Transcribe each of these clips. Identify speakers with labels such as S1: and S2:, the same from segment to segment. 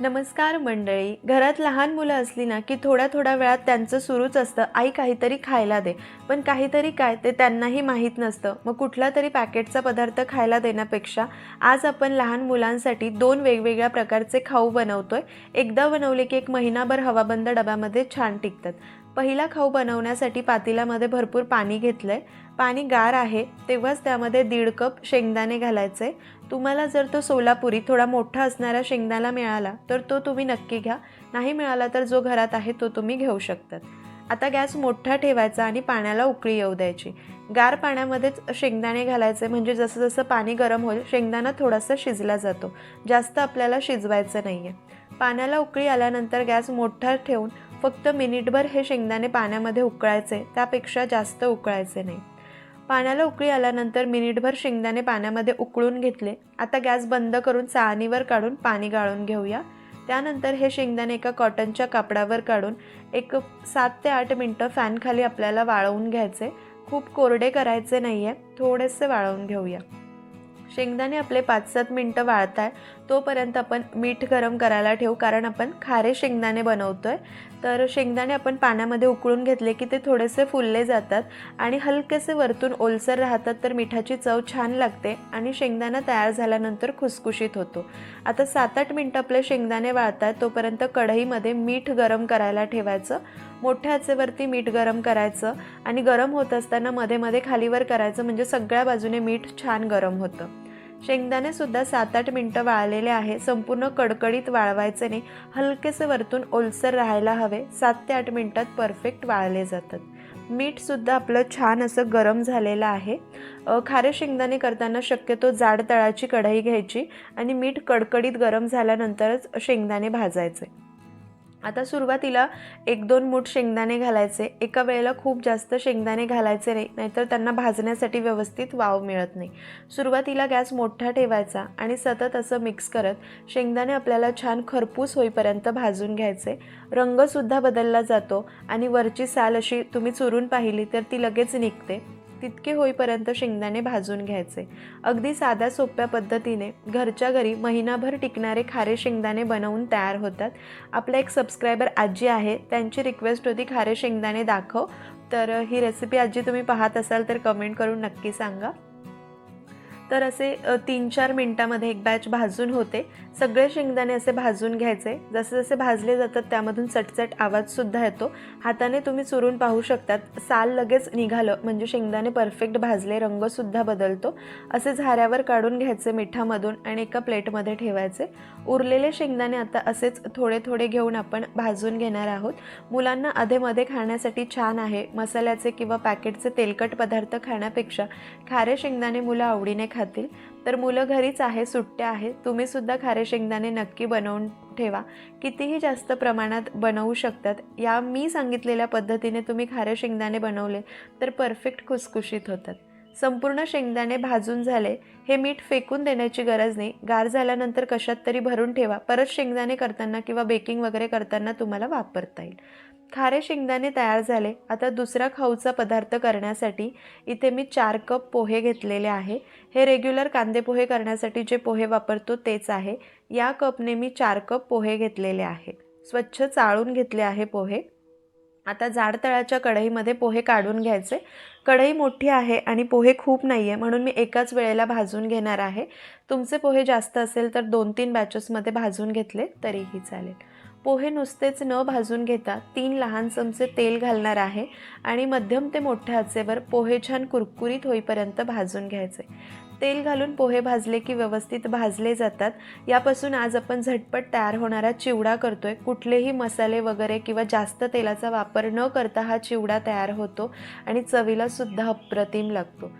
S1: नमस्कार मंडळी. घरात लहान मुलं असली ना की थोड्या थोड्या वेळात त्यांचं सुरूच असतं. आई काहीतरी खायला दे. पण काहीतरी काय ते त्यांनाही माहीत नसतं. मग कुठला तरी पॅकेटचा पदार्थ खायला देण्यापेक्षा आज आपण लहान मुलांसाठी दोन वेगवेगळ्या प्रकारचे खाऊ बनवतोय. एकदा बनवले की एक महिनाभर हवाबंद डब्यामध्ये छान टिकतात. पहिला खाऊ बनवण्यासाठी पातेल्यामध्ये भरपूर पाणी घेतलं आहे पाणी गार आहे. तेव्हाच त्यामध्ये दीड कप शेंगदाणे घालायचे. तुम्हाला जर तो सोलापुरी थोडा मोठा असणारा शेंगदाणा मिळाला तर तो तुम्ही नक्की घ्या. नाही मिळाला तर जो घरात आहे तो तुम्ही घेऊ शकतात. आता गॅस मोठा ठेवायचा आणि पाण्याला उकळी येऊ द्यायची. गार पाण्यामध्येच शेंगदाणे घालायचे म्हणजे जसं जसं पाणी गरम होईल शेंगदाणा थोडासा शिजला जातो. जास्त आपल्याला शिजवायचं नाही आहे पाण्याला उकळी आल्यानंतर गॅस मोठा ठेवून फक्त मिनिटभर हे शेंगदाणे पाण्यामध्ये उकळायचे त्यापेक्षा जास्त उकळायचे नाही. पाण्याला उकळी आल्यानंतर मिनिटभर शेंगदाणे पाण्यामध्ये उकळून घेतले. आता गॅस बंद करून चाळणीवर काढून पाणी गाळून घेऊया. त्यानंतर हे शेंगदाणे एका कॉटनच्या कापडावर काढून एक सात ते आठ मिनटं फॅनखाली आपल्याला वाळवून घ्यायचे. खूप कोरडे करायचे नाही आहे थोडेसे वाळवून घेऊया. शेंगदाणे आपले पाच सात मिनटं वाळत आहे तोपर्यंत आपण मीठ गरम करायला ठेवू कारण आपण खारे शेंगदाणे बनवतो आहे तर शेंगदाणे आपण पाण्यामध्ये उकळून घेतले की ते थोडेसे फुलले जातात आणि हलकेसे वरतून ओलसर राहतात तर मिठाची चव छान लागते आणि शेंगदाणा तयार झाल्यानंतर खुसखुशीत होतो. आता सात आठ मिनटं आपले शेंगदाणे वाळत आहेत तोपर्यंत कढईमध्ये मीठ गरम करायला ठेवायचं. मोठ्या आचेवरती मीठ गरम करायचं आणि गरम होत असताना मध्ये मध्ये खालीवर करायचं म्हणजे सगळ्या बाजूने मीठ छान गरम होतं. शेंगदाणे सुद्धा सात आठ मिनटं वाळलेले आहे संपूर्ण कडकडीत वाळवायचे नाही. हलकेसे वरतून ओलसर राहायला हवे. सात ते आठ मिनटात परफेक्ट वाळले जातात. मीठसुद्धा आपलं छान असं गरम झालेलं आहे. खारे शेंगदाणे करताना शक्यतो जाड तळाची कढई घ्यायची आणि मीठ कडकडीत गरम झाल्यानंतरच शेंगदाणे भाजायचे. आता सुरुवातीला एक दोन मूठ शेंगदाणे घालायचे. एका वेळेला खूप जास्त शेंगदाणे घालायचे नाही नाहीतर त्यांना भाजण्यासाठी व्यवस्थित वाव मिळत नाही. सुरुवातीला गॅस मोठा ठेवायचा आणि सतत असं मिक्स करत शेंगदाणे आपल्याला छान खरपूस होईपर्यंत भाजून घ्यायचे. रंगसुद्धा बदलला जातो आणि वरची साल अशी तुम्ही चुरून पाहिली तर ती लगेच निघते. तितके होईपर्यंत शेंगदाणे भाजून घ्यायचे. अगदी साध्या सोप्या पद्धतीने घरच्या घरी महिनाभर टिकणारे खारे शेंगदाणे बनवून तयार होतात. आपला एक सबस्क्रायबर आजी आहे त्यांची रिक्वेस्ट होती खारे शेंगदाणे दाखव. तर ही रेसिपी आजी तुम्ही पाहत असाल तर कमेंट करून नक्की सांगा. तर असे तीन चार मिनटामध्ये एक बॅच भाजून होते. सगळे शेंगदाणे असे भाजून घ्यायचे. जसे जसे भाजले जातात त्यामधून चटचट आवाजसुद्धा येतो. हाताने तुम्ही चुरून पाहू शकतात. साल लगेच निघालं. म्हणजे शेंगदाणे परफेक्ट भाजले रंगसुद्धा बदलतो. असे झाऱ्यावर काढून घ्यायचे मिठामधून आणि एका प्लेटमध्ये ठेवायचे. उरलेले शेंगदाणे आता असेच थोडे थोडे घेऊन आपण भाजून घेणार आहोत. मुलांना अधेमध्ये खाण्यासाठी छान आहे. मसाल्याचे किंवा पॅकेटचे तेलकट पदार्थ खाण्यापेक्षा खारे शेंगदाणे मुलं आवडीने खा खातील तर मुलं घरीच आहे सुट्ट्या आहे तुम्हीसुद्धा खारे शेंगदाणे नक्की बनवून ठेवा. कितीही जास्त प्रमाणात बनवू शकतात. या मी सांगितलेल्या पद्धतीने तुम्ही खारे शेंगदाणे बनवले तर परफेक्ट खुसखुशीत होतात. संपूर्ण शेंगदाणे भाजून झाले हे मीठ फेकून देण्याची गरज नाही. गार झाल्यानंतर कशात तरी भरून ठेवा. परत शेंगदाणे करताना किंवा बेकिंग वगैरे करताना तुम्हाला वापरता येईल. खारे शेंगदाणे तयार झाले. आता दुसरा खाऊचा पदार्थ करण्यासाठी इथे मी चार कप पोहे घेतलेले आहे. हे रेग्युलर कांदे पोहे करण्यासाठी जे पोहे वापरतो तेच आहे. या कपने मी चार कप पोहे घेतलेले आहे. स्वच्छ चाळून घेतले आहे पोहे. आता जाड तळाच्या कढईमध्ये पोहे काढून घ्यायचे. कढई मोठी आहे आणि पोहे खूप नाही आहे म्हणून मी एकाच वेळेला भाजून घेणार आहे. तुमचे पोहे जास्त असेल तर दोन तीन बॅचेसमध्ये भाजून घेतले तरीही चालेल. पोहे नुसतेच न भाजून घेता तीन लहान चमचे तेल घालणार आहे आणि मध्यम ते मोठ्या आचेवर पोहे छान कुरकुरीत होईपर्यंत भाजून घ्यायचे. तेल घालून पोहे भाजले की व्यवस्थित भाजले जातात. यापासून आज आपण झटपट तयार होणारा चिवडा करतोय. कुठलेही मसाले वगैरे किंवा जास्त तेलाचा वापर न करता हा चिवडा तयार होतो आणि चवीला सुद्धा अप्रतिम लागतो.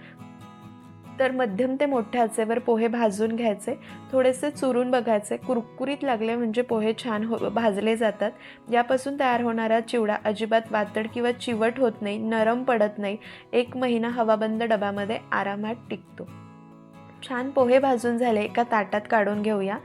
S1: तर मध्यम ते मोठ्या आचेवर पोहे भाजून घ्यायचे थोडेसे चुरून बघायचे. कुरकुरीत लागले म्हणजे पोहे छान हो भाजले जातात. यापासून तयार होणारा चिवडा अजिबात वातड किंवा चिवट होत नाही नरम पडत नाही. एक महिना हवाबंद डब्यामध्ये आरामात टिकतो. छान पोहे भाजून झाले एका ताटात काढून घेऊया.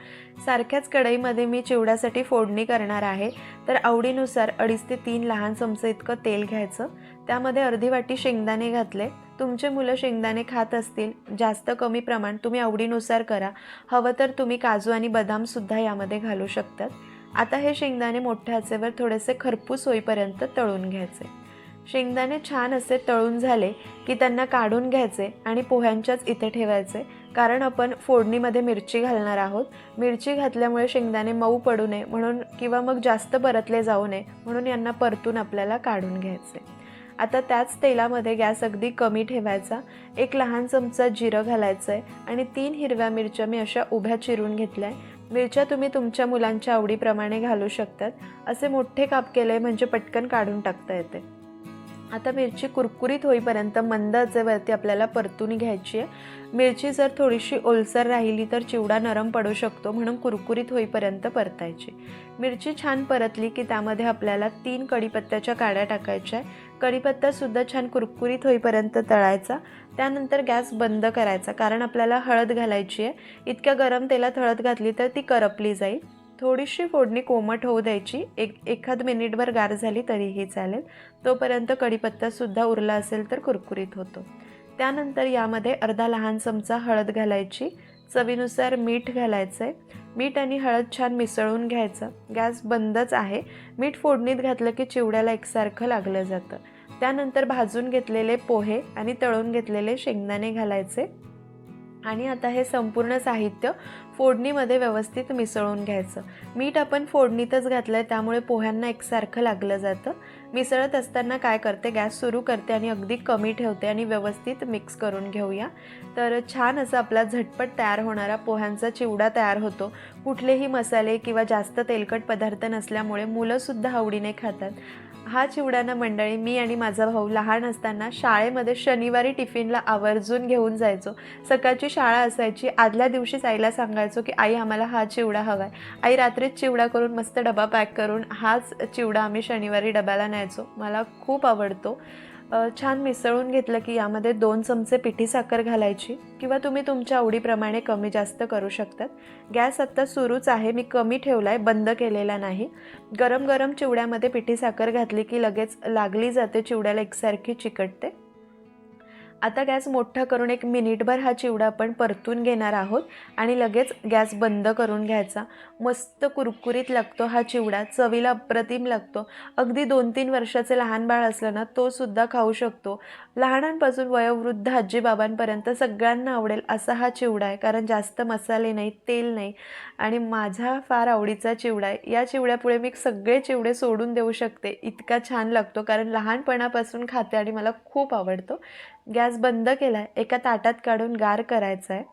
S1: सारख्याच कढईमध्ये मी चिवड्यासाठी फोडणी करणार आहे. तर आवडीनुसार अडीच ते तीन लहान चमचे इतकं तेल घ्यायचं. त्यामध्ये अर्धी वाटी शेंगदाणे घातले. तुमचे मुलं शेंगदाणे खात असतील जास्त कमी प्रमाण तुम्ही आवडीनुसार करा. हवं तर तुम्ही काजू आणि बदामसुद्धा यामध्ये घालू शकतात. आता हे शेंगदाणे मोठ्या आचेवर थोडेसे खरपूस होईपर्यंत तळून घ्यायचे. शेंगदाणे छान असे तळून झाले की त्यांना काढून घ्यायचे आणि पोह्यांच्याच इथे ठेवायचे. कारण आपण फोडणीमध्ये मिरची घालणार आहोत. मिरची घातल्यामुळे शेंगदाणे मऊ पडू नये म्हणून किंवा मग जास्त परतले जाऊ नये म्हणून यांना परतून आपल्याला काढून घ्यायचे. आता त्याच तेलामध्ये गॅस अगदी कमी ठेवायचा. एक लहान चमचा जिरं घालायचं आहे आणि तीन हिरव्या मिरच्या मी अशा उभ्या चिरून घेतल्या आहे मिरच्या तुम्ही तुमच्या मुलांच्या आवडीप्रमाणे घालू शकतात. असे मोठे काप केले म्हणजे पटकन काढून टाकता येते. आता मिरची कुरकुरीत होईपर्यंत मंद आचेवरती आपल्याला परतून घ्यायची आहे. मिरची जर थोडीशी ओलसर राहिली तर चिवडा नरम पडू शकतो म्हणून कुरकुरीत होईपर्यंत परतायची. मिरची छान परतली की त्यामध्ये आपल्याला तीन कढीपत्त्याच्या काड्या टाकायच्या आहे कढीपत्तासुद्धा छान कुरकुरीत होईपर्यंत तळायचा. त्यानंतर गॅस बंद करायचा कारण आपल्याला हळद घालायची आहे. इतक्या गरम तेलात हळद घातली तर ती करपली जाईल. थोडीशी फोडणी कोमट होऊ द्यायची. एक एखाद मिनिटभर गार झाली तरीही चालेल. तोपर्यंत कढीपत्तासुद्धा उरला असेल तर कुरकुरीत होतो. त्यानंतर यामध्ये अर्धा लहान चमचा हळद घालायची. चवीनुसार मीठ घालायचं आहे मीठ आणि हळद छान मिसळून घ्यायचं. गॅस बंदच आहे. मीठ फोडणीत घातलं की चिवड्याला एकसारखं लागलं जातं. त्यानंतर भाजून घेतलेले पोहे आणि तळून घेतलेले शेंगदाणे घालायचे. आणि आता हे संपूर्ण साहित्य फोडणीमध्ये व्यवस्थित मिसळून घ्यायचं. मीठ आपण फोडणीतच घातलं आहे त्यामुळे पोह्यांना एकसारखं लागलं जातं. मिसळत असताना काय करते? गॅस सुरू करते आणि अगदी कमी ठेवते आणि व्यवस्थित मिक्स करून घेऊया. तर छान असं आपला झटपट तयार होणारा पोह्यांचा चिवडा तयार होतो. कुठलेही मसाले किंवा जास्त तेलकट पदार्थ नसल्यामुळे मुलंसुद्धा आवडीने खातात. हा चिवडा मंडळी मी आणि माझा भाऊ लहान असताना शाळेमध्ये शनिवारी टिफिनला आवर्जून घेऊन जायचो. सकाळची शाळा असायची. आदल्या दिवशीच आईला सांगायचो की आई आम्हाला हा चिवडा हवा आहे आई रात्रीच चिवडा करून मस्त डबा पॅक करून हाच चिवडा आम्ही शनिवारी डब्याला न्यायचो. मला खूप आवडतो. छान मिसळून घेतलं की यामध्ये दोन चमचे पिठी साखर घालायची किंवा तुम्ही तुमच्या आवडीप्रमाणे कमी जास्त करू शकतात. गॅस आत्ता सुरूच आहे मी कमी ठेवला आहे बंद केलेला नाही. गरम गरम चिवड्यामध्ये पिठी साखर घातली की लगेच लागली जाते चिवड्याला एकसारखी चिकटते. आता गॅस मोठा करून एक मिनिटभर हा चिवडा आपण परतून घेणार आहोत आणि लगेच गॅस बंद करून घ्यायचा. मस्त कुरकुरीत लागतो हा चिवडा चवीला अप्रतिम लागतो. अगदी दोन तीन वर्षाचे लहान बाळ असलं ना तोसुद्धा खाऊ शकतो. लहानांपासून वयोवृद्ध आजीबाबांपर्यंत सगळ्यांना आवडेल असा हा चिवडा आहे कारण जास्त मसाले नाही तेल नाही. आणि माझा फार आवडीचा चिवडा आहे. या चिवड्यापुढे मी सगळे चिवडे सोडून देऊ शकते. इतका छान लागतो कारण लहानपणापासून खाते आणि मला खूप आवडतो. गॅस बंद केला आहे एका ताटात काढून गार करायचा आहे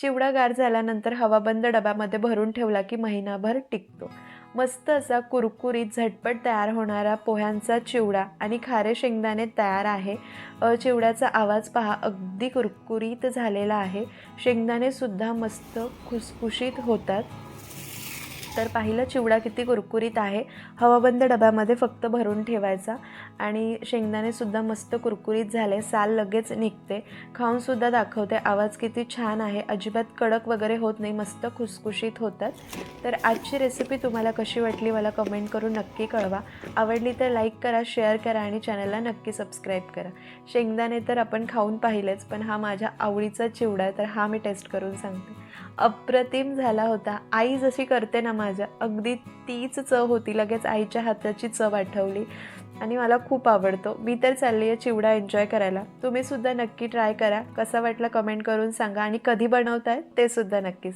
S1: चिवडा गार झाल्यानंतर हवाबंद डब्यामध्ये भरून ठेवला की महिनाभर टिकतो. मस्त असा कुरकुरीत झटपट तयार होणारा पोह्यांचा चिवडा आणि खारे शेंगदाणे तयार आहे. चिवड्याचा आवाज पहा अगदी कुरकुरीत झालेला आहे. शेंगदाणेसुद्धा मस्त खुसखुशीत होतात. तर पाहिलं चिवडा किती कुरकुरीत आहे. हवाबंद डब्यामध्ये फक्त भरून ठेवायचा. आणि शेंगदाणेसुद्धा मस्त कुरकुरीत झाले. साल लगेच निघते. खाऊनसुद्धा दाखवते. आवाज किती छान आहे. अजिबात कडक वगैरे होत नाही. मस्त खुसखुशीत होतात. तर आजची रेसिपी तुम्हाला कशी वाटली मला कमेंट करून नक्की कळवा. आवडली तर लाईक करा शेअर करा आणि चॅनलला नक्की सबस्क्राईब करा. शेंगदाणे तर आपण खाऊन पाहिलेच पण हा माझ्या आवडीचा चिवडा आहे तर हा मी टेस्ट करून सांगते. अप्रतिम झाला होता. आई जशी करते ना माझ्या अगदी तीच चव होती. लगेच आईच्या हाताची चव आठवली. आणि मला खूप आवडतो. मी तर चालली आहे चिवडा एन्जॉय करायला. तुम्हीसुद्धा नक्की ट्राय करा. कसा वाटला कमेंट करून सांगा. आणि कधी बनवताय ते सुद्धा नक्की सांगा.